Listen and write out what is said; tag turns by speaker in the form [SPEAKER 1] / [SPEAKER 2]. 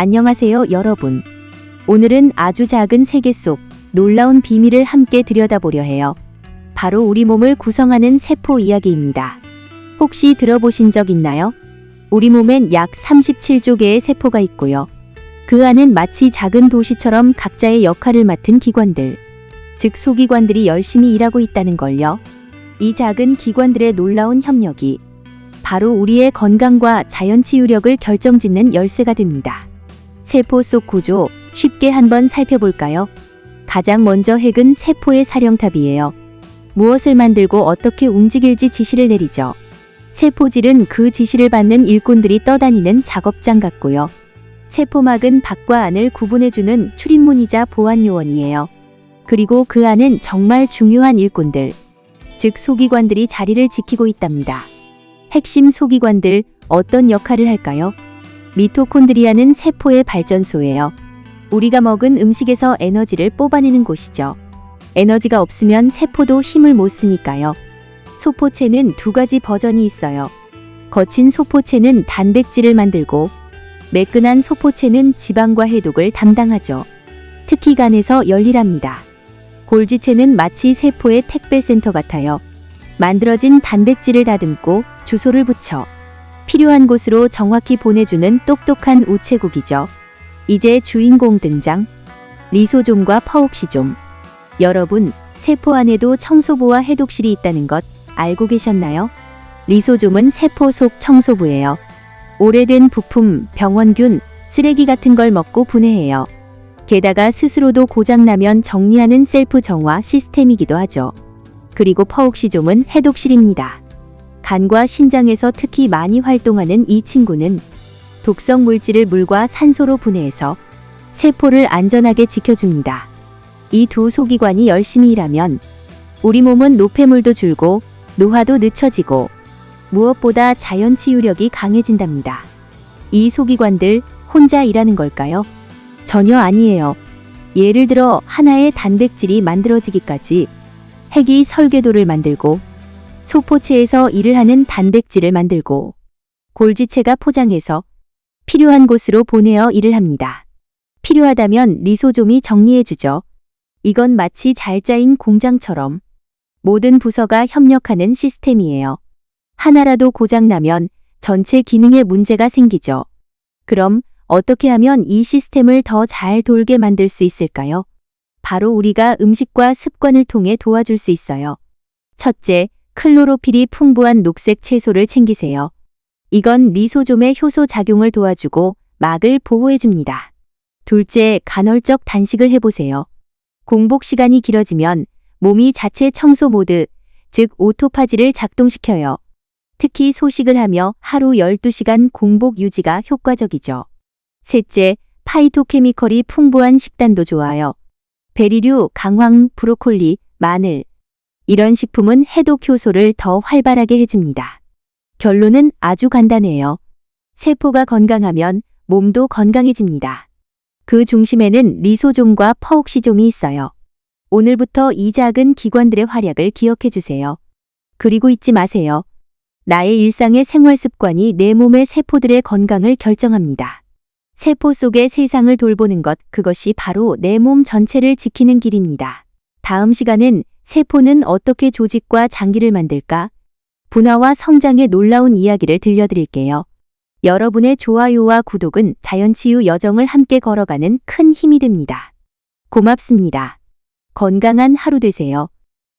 [SPEAKER 1] 안녕하세요, 여러분. 오늘은 아주 작은 세계 속 놀라운 비밀을 함께 들여다보려 해요. 바로 우리 몸을 구성하는 세포 이야기입니다. 혹시 들어보신 적 있나요? 우리 몸엔 약 37조 개의 세포가 있고요. 그 안엔 마치 작은 도시처럼 각자의 역할을 맡은 기관들, 즉 소기관들이 열심히 일하고 있다는 걸요. 이 작은 기관들의 놀라운 협력이 바로 우리의 건강과 자연 치유력을 결정짓는 열쇠가 됩니다. 세포 속 구조 쉽게 한번 살펴볼까요? 가장 먼저 핵은 세포의 사령탑이에요. 무엇을 만들고 어떻게 움직일지 지시를 내리죠. 세포질은 그 지시를 받는 일꾼들이 떠다니는 작업장 같고요. 세포막은 밖과 안을 구분해주는 출입문이자 보안 요원이에요. 그리고 그 안은 정말 중요한 일꾼들, 즉 소기관들이 자리를 지키고 있답니다. 핵심 소기관들 어떤 역할을 할까요? 미토콘드리아는 세포의 발전소예요. 우리가 먹은 음식에서 에너지를 뽑아내는 곳이죠. 에너지가 없으면 세포도 힘을 못 쓰니까요. 소포체는 두 가지 버전이 있어요. 거친 소포체는 단백질을 만들고 매끈한 소포체는 지방과 해독을 담당하죠. 특히 간에서 열일합니다. 골지체는 마치 세포의 택배 센터 같아요. 만들어진 단백질을 다듬고 주소를 붙여 필요한 곳으로 정확히 보내주는 똑똑한 우체국이죠. 이제 주인공 등장. 리소좀과 파옥시좀. 여러분, 세포 안에도 청소부와 해독실이 있다는 것 알고 계셨나요? 리소좀은 세포 속 청소부예요. 오래된 부품, 병원균, 쓰레기 같은 걸 먹고 분해해요. 게다가 스스로도 고장나면 정리하는 셀프 정화 시스템이기도 하죠. 그리고 퍼옥시좀은 해독실입니다. 간과 신장에서 특히 많이 활동하는 이 친구는 독성 물질을 물과 산소로 분해해서 세포를 안전하게 지켜줍니다. 이 두 소기관이 열심히 일하면 우리 몸은 노폐물도 줄고 노화도 늦춰지고 무엇보다 자연 치유력이 강해진답니다. 이 소기관들 혼자 일하는 걸까요? 전혀 아니에요. 예를 들어 하나의 단백질이 만들어지기까지 핵이 설계도를 만들고 소포체에서 일을 하는 단백질을 만들고 골지체가 포장해서 필요한 곳으로 보내어 일을 합니다. 필요하다면 리소좀이 정리해주죠. 이건 마치 잘 짜인 공장처럼 모든 부서가 협력하는 시스템이에요. 하나라도 고장나면 전체 기능에 문제가 생기죠. 그럼 어떻게 하면 이 시스템을 더 잘 돌게 만들 수 있을까요? 바로 우리가 음식과 습관을 통해 도와줄 수 있어요. 첫째, 클로로필이 풍부한 녹색 채소를 챙기세요. 이건 리소좀의 효소 작용을 도와주고 막을 보호해줍니다. 둘째, 간헐적 단식을 해보세요. 공복 시간이 길어지면 몸이 자체 청소 모드, 즉 오토파지를 작동시켜요. 특히 소식을 하며 하루 12시간 공복 유지가 효과적이죠. 셋째, 파이토케미컬이 풍부한 식단도 좋아요. 베리류, 강황, 브로콜리, 마늘. 이런 식품은 해독 효소를 더 활발하게 해줍니다. 결론은 아주 간단해요. 세포가 건강하면 몸도 건강해집니다. 그 중심에는 리소좀과 퍼옥시좀이 있어요. 오늘부터 이 작은 기관들의 활약을 기억해 주세요. 그리고 잊지 마세요. 나의 일상의 생활 습관이 내 몸의 세포들의 건강을 결정합니다. 세포 속의 세상을 돌보는 것, 그것이 바로 내 몸 전체를 지키는 길입니다. 다음 시간은 세포는 어떻게 조직과 장기를 만들까? 분화와 성장의 놀라운 이야기를 들려드릴게요. 여러분의 좋아요와 구독은 자연치유 여정을 함께 걸어가는 큰 힘이 됩니다. 고맙습니다. 건강한 하루 되세요.